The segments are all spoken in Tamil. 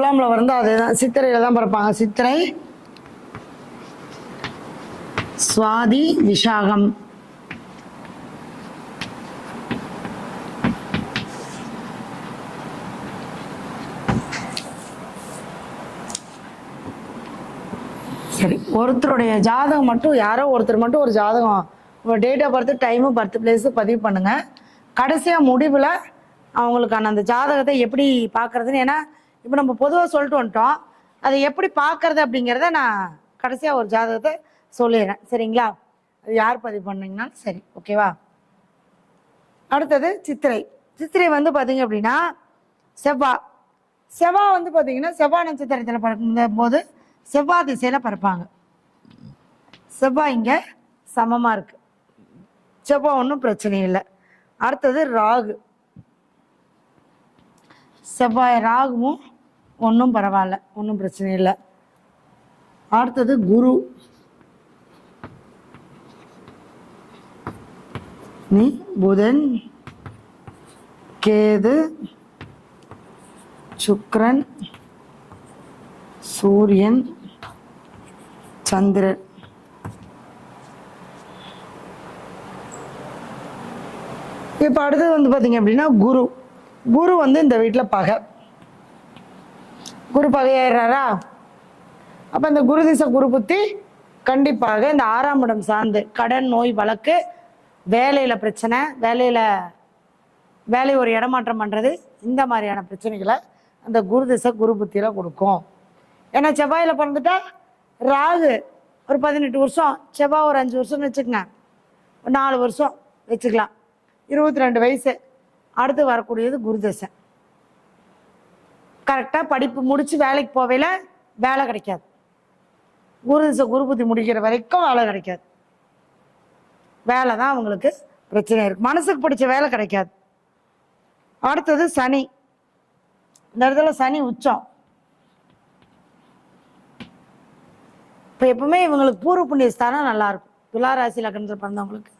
துலாம்ல வந்து அதுதான். சித்திரையில தான் பிறப்பாங்க. சித்திரை சுவாதி விஷாகம். சரி ஒருத்தருடைய ஜாதகம் மட்டும் யாரோ ஒருத்தர் மட்டும் ஒரு ஜாதகம். உங்கள் date of birth time birth place பதிவு பண்ணுங்க. கடைசியாக முடிவில் அவங்களுக்கான அந்த ஜாதகத்தை எப்படி பார்க்கறதுன்னு ஏன்னா இப்போ நம்ம பொதுவாக சொல்லிட்டு வந்துட்டோம் அதை எப்படி பார்க்கறது அப்படிங்கிறத நான் கடைசியாக ஒரு ஜாதகத்தை சொல்லிடுறேன். சரிங்களா? அது யார் பதிவு பண்ணிங்கனாலும் சரி. ஓகேவா அடுத்தது சித்திரை. சித்திரை வந்து பார்த்தீங்க அப்படின்னா செவ்வாய் செவ்வாய் வந்து பார்த்தீங்கன்னா செவ்வாய் நட்சத்திரத்தில் பறக்கும் போது செவ்வாய் திசையில் பறப்பாங்க. செவ்வாய் இங்கே சமமாக இருக்குது செவ்வாய் ஒன்றும் பிரச்சனை இல்லை. அடுத்தது ராகு. செவ்வாய் ராகுவும் ஒன்றும் பரவாயில்ல ஒன்றும் பிரச்சனை இல்லை. அடுத்தது குரு. நீ புதன் கேது சுக்ரன் சூரியன் சந்திரன். இப்போ அடுத்தது வந்து பார்த்தீங்க அப்படின்னா குரு. குரு வந்து இந்த வீட்டில் பகை. குரு பகையாயிடுறாரா அப்போ இந்த குரு திசை குரு புத்தி கண்டிப்பாக இந்த ஆறாம் இடம் சார்ந்து கடன் நோய் வழக்கு வேலையில் பிரச்சனை வேலையில் வேலை ஒரு இடமாற்றம் பண்ணுறது இந்த மாதிரியான பிரச்சனைகளை அந்த குரு திசை குரு புத்தியில் கொடுக்கும். ஏன்னா செவ்வாயில் பிறந்துட்டா ராகு ஒரு பதினெட்டு வருஷம் செவ்வாய் ஒரு அஞ்சு வருஷம்னு வச்சுக்கோங்க. ஒரு நாலு வருஷம் வச்சுக்கலாம். இருபத்தி ரெண்டு வயசு. அடுத்து வரக்கூடியது குரு தசை. கரெக்டாக படிப்பு முடித்து வேலைக்கு போவையில் வேலை கிடைக்காது. குரு திசை முடிக்கிற வரைக்கும் வேலை கிடைக்காது. வேலை தான் அவங்களுக்கு பிரச்சனை இருக்குது மனசுக்கு பிடிச்ச வேலை கிடைக்காது. அடுத்தது சனி. இந்த இடத்துல சனி உச்சம். இப்போ எப்பவுமே இவங்களுக்கு பூர்வ புண்ணிய ஸ்தானம் நல்லாயிருக்கும் துளாராசி லக்னத்தில் பிறந்தவங்களுக்கு.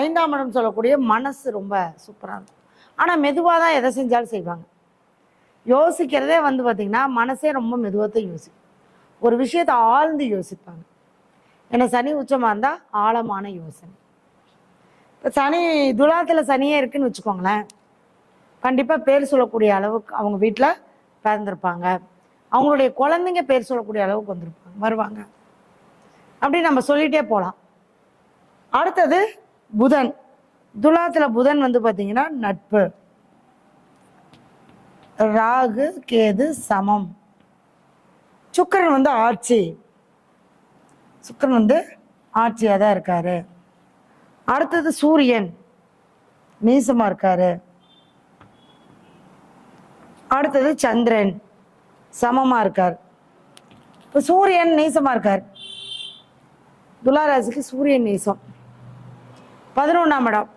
ஐந்தாம் இடம் சொல்லக்கூடிய மனசு ரொம்ப சூப்பராக இருக்கும். ஆனால் மெதுவாக தான் எதை செஞ்சாலும் செய்வாங்க. யோசிக்கிறதே வந்து பார்த்திங்கன்னா மனசே ரொம்ப மெதுவாக தான் யோசிக்கும். ஒரு விஷயத்தை ஆழ்ந்து யோசிப்பாங்க. ஏன்னா சனி உச்சமாக இருந்தால் ஆழமான யோசனை. இப்போ சனி துலாத்தில் சனியே இருக்குன்னு வச்சுக்கோங்களேன். கண்டிப்பாக பேர் சொல்லக்கூடிய அளவுக்கு அவங்க வீட்டில் பிறந்திருப்பாங்க. அவங்களுடைய குழந்தைங்க பேர் சொல்லக்கூடிய அளவுக்கு வந்திருப்பாங்க வருவாங்க. அப்படி நம்ம சொல்லிகிட்டே போகலாம் அடுத்தது புதன். துலாத்தில் புதன் வந்து பார்த்திங்கன்னா நட்பு. ராகு கேது சமம். சுக்கிரன் வந்து ஆட்சி. சுக்கிரன் வந்து ஆட்சியாக தான் இருக்காரு. அடுத்தது சூரியன். நீசமாக இருக்காரு. அடுத்தது சந்திரன். சமமாக இருக்கார். இப்போ சூரியன் நீசமாக இருக்கார். துலாராசிக்கு சூரியன் நீசம் பதினொன்றாம் இடம்.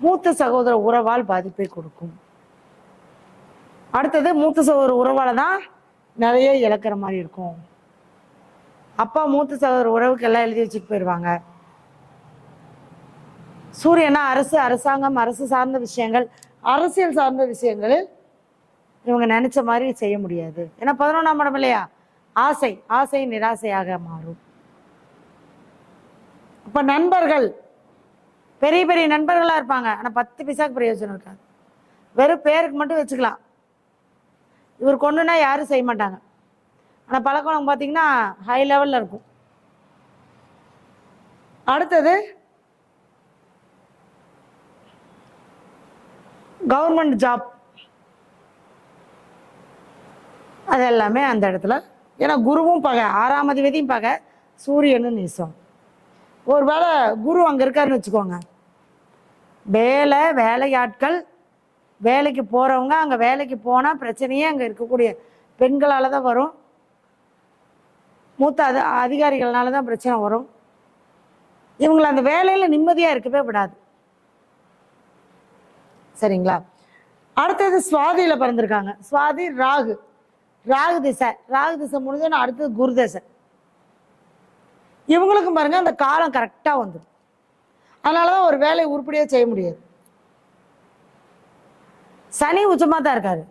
மூத்த சகோதர உறவால் பாதிப்பை கொடுக்கும். அடுத்தது மூத்த சகோதர உறவால தான் நிறைய இழக்கிற மாதிரி இருக்கும். அப்பா மூத்த சகோதர உறவுக்கு எல்லாம் எழுதி வச்சுட்டு போயிடுவாங்க சூரியனா அரசு அரசாங்கம் அரசு சார்ந்த விஷயங்கள் அரசியல் சார்ந்த விஷயங்களில் இவங்க நினைச்ச மாதிரி செய்ய முடியாது. ஏன்னா பதினொன்றாம் இடம் இல்லையா? ஆசை ஆசை நிராசையாக மாறும். இப்ப நண்பர்கள் பெரிய பெரிய நண்பர்களா இருப்பாங்க. ஆனா பத்து பைசாக்கு பிரயோஜனம் இருக்காது. வெறும் பேருக்கு மட்டும் வச்சுக்கலாம். இவர் கொண்டுனா யாரும் செய்ய மாட்டாங்க. ஆனால் பழக்கம் பார்த்தீங்கன்னா ஹை லெவலில் இருக்கும். அடுத்தது கவர்மெண்ட் ஜாப் அது எல்லாமே அந்த இடத்துல. ஏன்னா குருவும் பகை ஆறாம் அதிபதியும் பகை சூரியனும் நீசம். ஒருவேளை குரு அங்கே இருக்காருன்னு வச்சுக்கோங்க. வேலை வேலையாட்கள் வேலைக்கு போகிறவங்க அங்கே வேலைக்கு போனால் பிரச்சனையே அங்கே இருக்கக்கூடிய பெண்களால் தான் வரும். மூத்த அதி அதிகாரிகள்னால தான் பிரச்சனை வரும். இவங்களை அந்த வேலையில் நிம்மதியாக இருக்கவே விடாது. சரிங்களா? அடுத்தது சுவாதியில் பிறந்திருக்காங்க. சுவாதி ராகு. ராகு திசை. ராகு திசை முடிஞ்சோன்னா அடுத்தது குரு திசை. இவங்களுக்கும் பாருங்கள் அந்த காலம் கரெக்டாக வந்துடும் அதனால தான் ஒரு வேலையை உருப்படியாக செய்ய முடியாது. சனி உச்சமாக தான் இருக்காரு.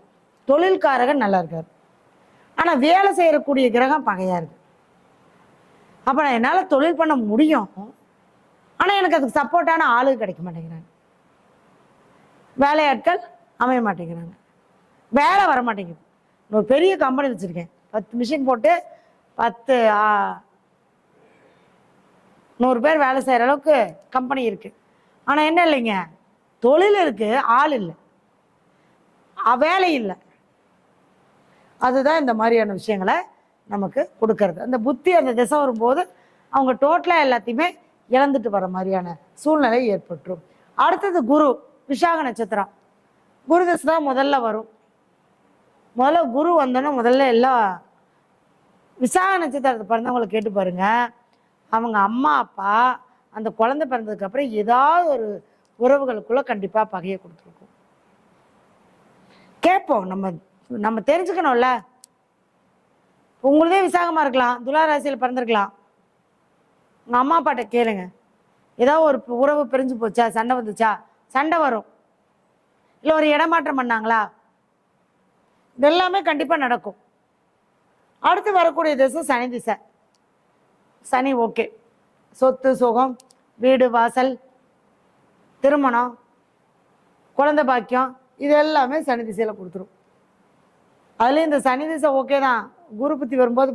தொழில்காரகன் நல்லா இருக்கார். ஆனால் வேலை செய்யக்கூடிய கிரகம் பகையாக இருக்கு. அப்போ நான் என்னால் தொழில் பண்ண முடியும். ஆனால் எனக்கு அதுக்கு சப்போர்ட்டான ஆளு கிடைக்க மாட்டேங்கிறாங்க. வேலையாட்கள் அமைய மாட்டேங்கிறாங்க. வேலை வர மாட்டேங்குது. ஒரு பெரிய கம்பெனி வச்சுருக்கேன். பத்து மிஷின் போட்டு பத்து நூறு பேர் வேலை செய்கிற அளவுக்கு கம்பெனி இருக்குது ஆனால் என்ன இல்லைங்க? தொழில் இருக்குது ஆள் இல்லை. வேலை இல்லை. அதுதான் இந்த மாதிரியான விஷயங்களை நமக்கு கொடுக்கறது. அந்த புத்தி அந்த திசை வரும்போது அவங்க டோட்டலாக எல்லாத்தையுமே இழந்துட்டு வர மாதிரியான சூழ்நிலை ஏற்பட்டுரும். அடுத்தது குரு விஷாக நட்சத்திரம். குரு திசை தான் முதல்ல வரும். முதல்ல குரு வந்தோன்னே முதல்ல எல்லாம் விசாக நட்சத்திரத்தை பிறந்தவங்களை கேட்டு பாருங்க. அவங்க அம்மா அப்பா அந்த குழந்தை பிறந்ததுக்கப்புறம் ஏதாவது ஒரு உறவுகளுக்குள்ளே கண்டிப்பாக பகையை கொடுத்துருக்கும். கேட்போம். நம்ம நம்ம தெரிஞ்சுக்கணும்ல. உங்களுதே விசாகமா இருக்கலாம். துலா ராசியில் பிறந்திருக்கலாம். உங்க அம்மா அப்பாட்ட கேளுங்க. ஏதோ ஒரு உறவு பிரிஞ்சு போச்சா? சண்டை வந்துச்சா? சண்டை வரும். இல்லை ஒரு இடமாற்றம் பண்ணாங்களா? இதெல்லாமே கண்டிப்பாக நடக்கும். அடுத்து வரக்கூடிய திசை சனி திசை. சனி ஓகே. சொத்து சுகம் வீடு வாசல் திருமணம் குழந்தை பாக்கியம் இது எல்லாமே சனி திசையில் கொடுத்துரும். அதுலேயும் இந்த சனி திசை ஓகே தான். குரு புத்தி வரும்போது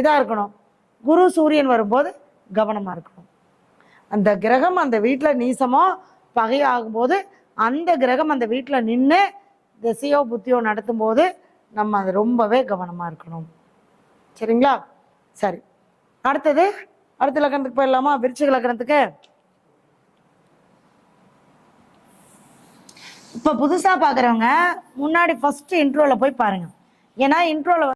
இதாக இருக்கணும். குரு சூரியன் வரும்போது கவனமாக இருக்கணும். அந்த கிரகம் அந்த வீட்டில் நீசமோ பகையாகும்போது அந்த கிரகம் அந்த வீட்டில் நின்று திசையோ புத்தியோ நடத்தும் போது நம்ம அது ரொம்பவே கவனமாக இருக்கணும். சரிங்களா? சரி. அடுத்தது அடுத்த லக்கணத்துக்கு போயிடலாமா? விருச்சிக லக்கணத்துக்கு? இப்போ புதுசாக பார்க்குறவங்க முன்னாடி ஃபஸ்ட்டு இன்ட்ரோவில் போய் பாருங்க. ஏன்னா இன்ட்ரோல